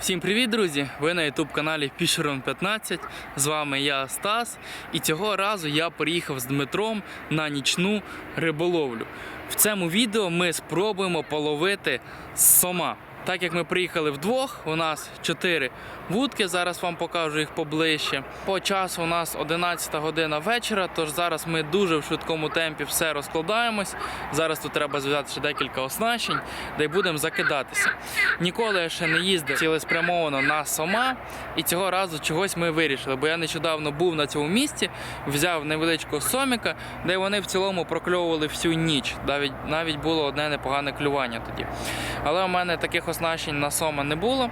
Всім привіт, друзі! Ви на youtube каналі Пішерон 15. З вами я Стас. І цього разу я приїхав з Дмитром на нічну риболовлю. В цьому відео ми спробуємо половити сома. Так як ми приїхали вдвох, у нас 4 вудки. Зараз вам покажу їх поближче. По часу у нас 11 година вечора, тож зараз ми дуже в швидкому темпі все розкладаємось. Зараз тут треба зв'язати ще декілька оснащень, де й будемо закидатися. Ніколи я ще не їздив цілеспрямовано на сома, і цього разу чогось ми вирішили. Бо я нещодавно був на цьому місці, взяв невеличкого соміка, де вони в цілому прокльовували всю ніч. Навіть навіть було одне непогане клювання тоді. Але у мене таких оснащень на сома не було.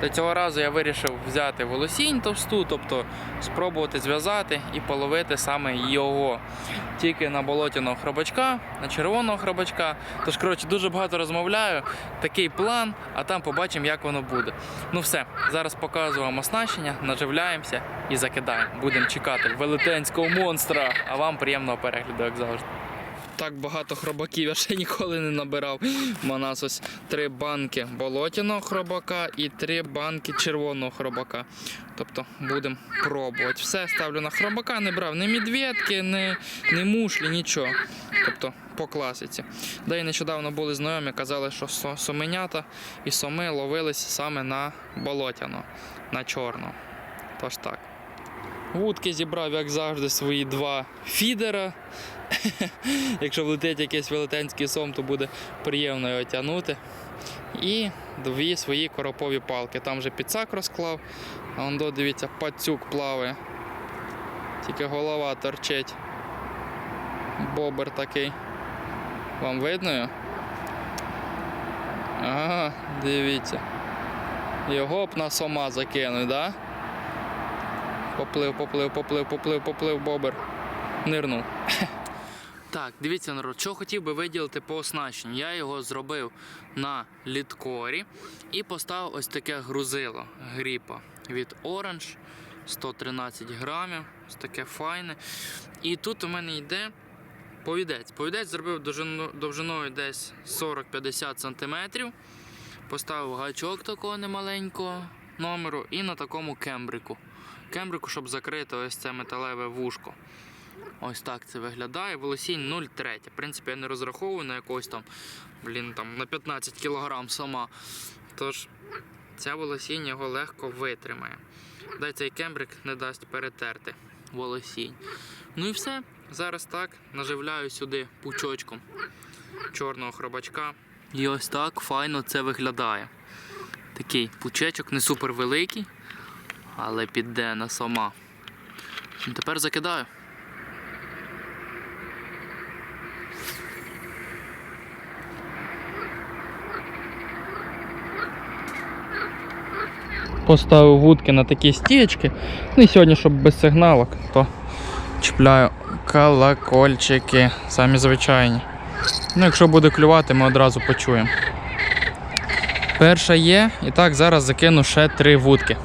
То цього разу я вирішив взяти волосінь товсту, тобто спробувати зв'язати і половити саме його. Тільки на болотяного хробачка, на червоного хробачка. Тож, коротше, дуже багато розмовляю. Такий план, а там побачимо, як воно буде. Ну все, зараз показую вам оснащення, наживляємося і закидаємо. Будемо чекати велетенського монстра. А вам приємного перегляду, як завжди. Так багато хробаків я ще ніколи не набирав. У нас ось три банки болотяного хробака і три банки червоного хробака. Тобто будемо пробувати. Все ставлю на хробака, не брав ні медведки, ні, ні мушлі, нічого. Тобто по класиці. Де і нещодавно були знайомі, казали, що соменята і соми ловились саме на болотяно, на чорно. Тож так. Вудки зібрав, як завжди, свої два фідера. Якщо влетить якийсь велетенський сом, то буде приємно його тягнути. І дві свої коропові палки. Там вже підсак розклав, а он до, дивіться, пацюк плаває. Тільки голова торчить. Бобер такий. Вам видно? Ага, дивіться. Його б на сома закинуть, да? Поплив, поплив, поплив, поплив, поплив бобер. Нирнув. Так, дивіться, народ, що хотів би виділити по оснащенню. Я його зробив на літкорі і поставив ось таке грузило гріпа від Orange 113 грамів. Ось таке файне. І тут у мене йде повідець. Повідець зробив довжиною десь 40-50 см. Поставив гачок такого немаленького номеру і на такому кембрику. Кембрику, щоб закрити ось це металеве вушко. Ось так це виглядає. Волосінь 0,3. В принципі, я не розраховую на якогось там, блін, там на 15 кг сама. Тож ця волосінь його легко витримає. Дай цей кембрик не дасть перетерти волосінь. Ну і все. Зараз так наживляю сюди пучочком чорного хробачка. І ось так файно це виглядає. Такий пучечок не супер великий, але піде на сама. Тепер закидаю. Поставив вудки на такі стієчки. Ну і сьогодні, щоб без сигналок, то чіпляю колокольчики, самі звичайні. Ну, якщо буде клювати, ми одразу почуємо. Перша є, і так зараз закину ще три вудки.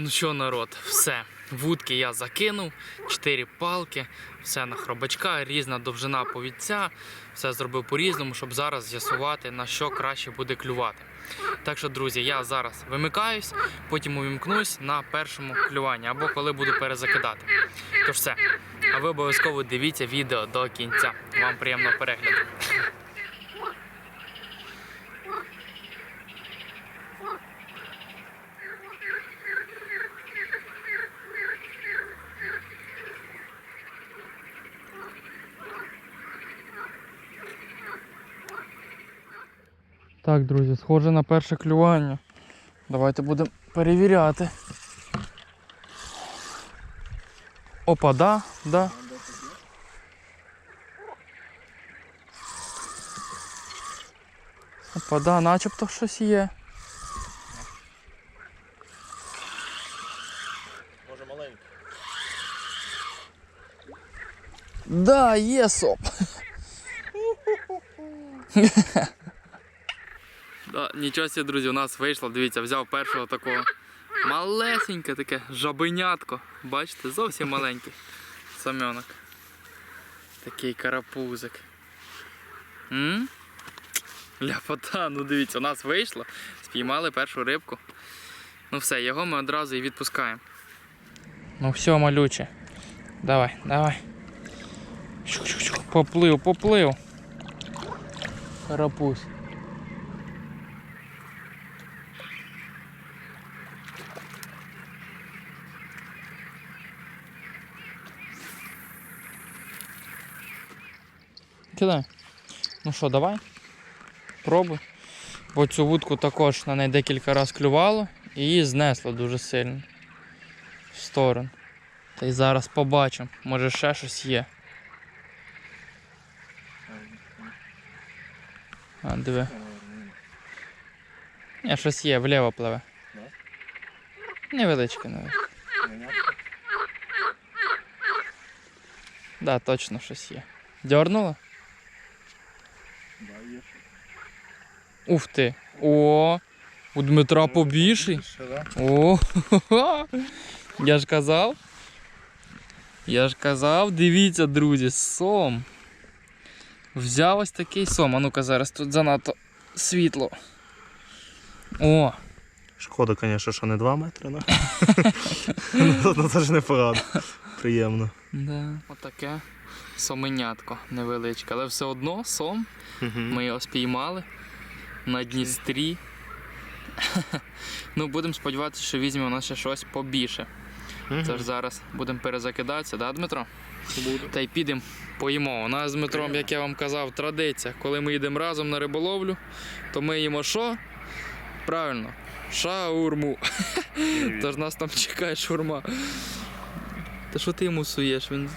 Ну що, народ, все. Вудки я закинув, чотири палки, все на хробачка, різна довжина повідця, все зробив по-різному, щоб зараз з'ясувати, на що краще буде клювати. Так що, друзі, я зараз вимикаюсь, потім увімкнусь на першому клюванні або коли буду перезакидати. Тож все. А ви обов'язково дивіться відео до кінця. Вам приємного перегляду. Так, друзі, схоже на перше клювання. Давайте будемо перевіряти. Опа, да, да. Опа, да, начебто щось є. Може маленький. Да, є соп. да, нічого себе, друзі, у нас вийшло. Дивіться, взяв першого такого малесеньке таке жабенятко. Бачите, зовсім маленький саменок. Такий карапузик. М? Ляпота, ну дивіться, у нас вийшло. Спіймали першу рибку. Ну все, його ми одразу і відпускаємо. Ну все, малюче. Давай, давай. Поплив, поплив. Карапуз. Кидай. Ну що, давай. Пробуй. Бо цю вудку також на неї декілька разів клювало і її знесло дуже сильно в сторону. Та й зараз побачимо, може ще щось є. А, диви. Ні, щось є, вліво пливе. Невеличке, навіть. Да, точно щось є. Дьорнуло? Ух ти. О, у Дмитра побільший. О, я ж казав. Я ж казав, дивіться, друзі, сом. Взяв ось такий сом. А ну-ка зараз тут занадто світло. О, Шкода, звісно, що не 2 метри, ну. Ну це ж непогано. Приємно. да. Отаке соменятко невеличке. Але все одно сом. Ми його спіймали на Дністрі. ну, будемо сподіватися, що візьме у нас ще щось побільше. Це ж зараз будемо перезакидатися, да, Дмитро? Буде. Та й підемо поїмо. У нас з Дмитром, як я вам казав, традиція. Коли ми їдемо разом на риболовлю, то ми їмо що? Правильно, шаурму. Тож нас там чекає шаурма. Та що ти йому суєш? Він.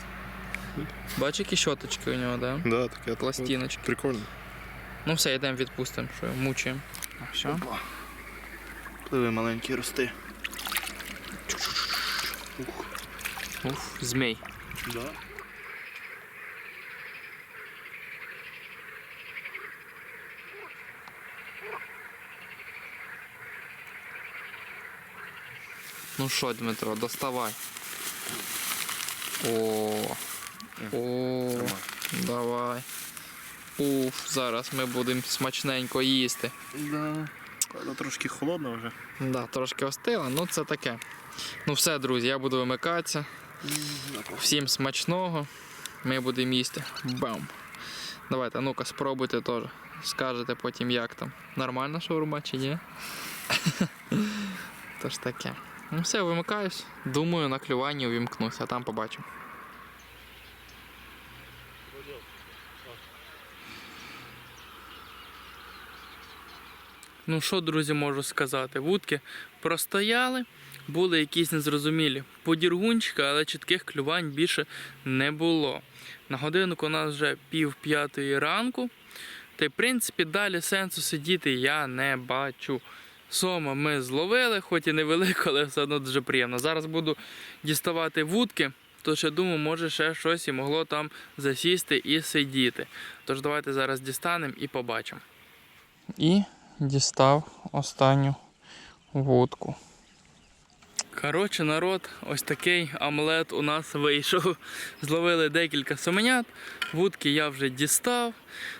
Бачиш, які щоточки у нього, да? Да, таке Пластиночки. Прикольно. Ну все, йдемо відпустимо, що мучаємо. Все. Пливи маленькі рости. Уф, змій. Да. Ну що, Дмитро, доставай. О. О. Давай. Уф, зараз ми будемо смачненько їсти. Да. Правда, трошки холодно вже. Да, трошки остила, ну це таке. Ну все, друзі, я буду вимикатися. Всім смачного. Ми будемо їсти. Бам. Давайте, ну-ка, спробуйте теж. Скажете потім, як там. Нормальна шаурма чи ні? Тож таке. Ну все, вимикаюсь. Думаю, на клюванні увімкнусь, а там побачимо. Ну що, друзі, можу сказати? Вудки простояли, були якісь незрозумілі подіргунчики, але чітких клювань більше не було. На годинку у нас вже пів п'ятої ранку. Та й в принципі далі сенсу сидіти я не бачу. Сома ми зловили, хоч і невелико, але все одно дуже приємно. Зараз буду діставати вудки, тож я думаю, може ще щось і могло там засісти і сидіти. Тож давайте зараз дістанемо і побачимо. І дістав останню вудку. Коротше, народ, ось такий омлет у нас вийшов. Зловили декілька соменят, вудки я вже дістав.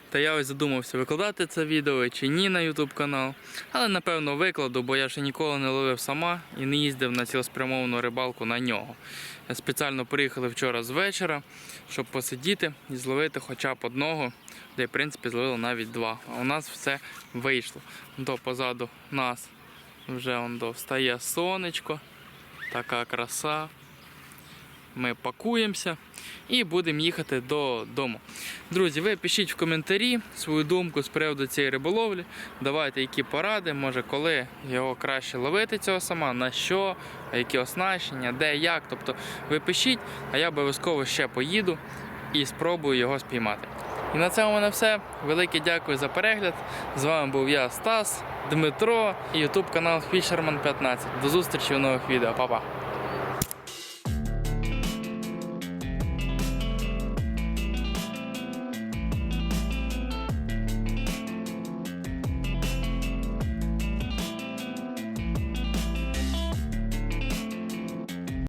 Та я ось задумався, викладати це відео чи ні на YouTube канал. Але напевно викладу, бо я ще ніколи не ловив сама і не їздив на цілеспрямовану рибалку на нього. Спеціально приїхали вчора з вечора, щоб посидіти і зловити хоча б одного, де в принципі зловили навіть два. А у нас все вийшло. До позаду нас вже он встає сонечко, така краса. Ми пакуємося і будемо їхати додому. Друзі, ви пишіть в коментарі свою думку з приводу цієї риболовлі. Давайте які поради, може коли його краще ловити цього сама, на що, які оснащення, де, як. Тобто ви пишіть, а я обов'язково ще поїду і спробую його спіймати. І на цьому в все. Велике дякую за перегляд. З вами був я, Стас, Дмитро YouTube канал Fisherman 15. До зустрічі в нових відео. Па-па!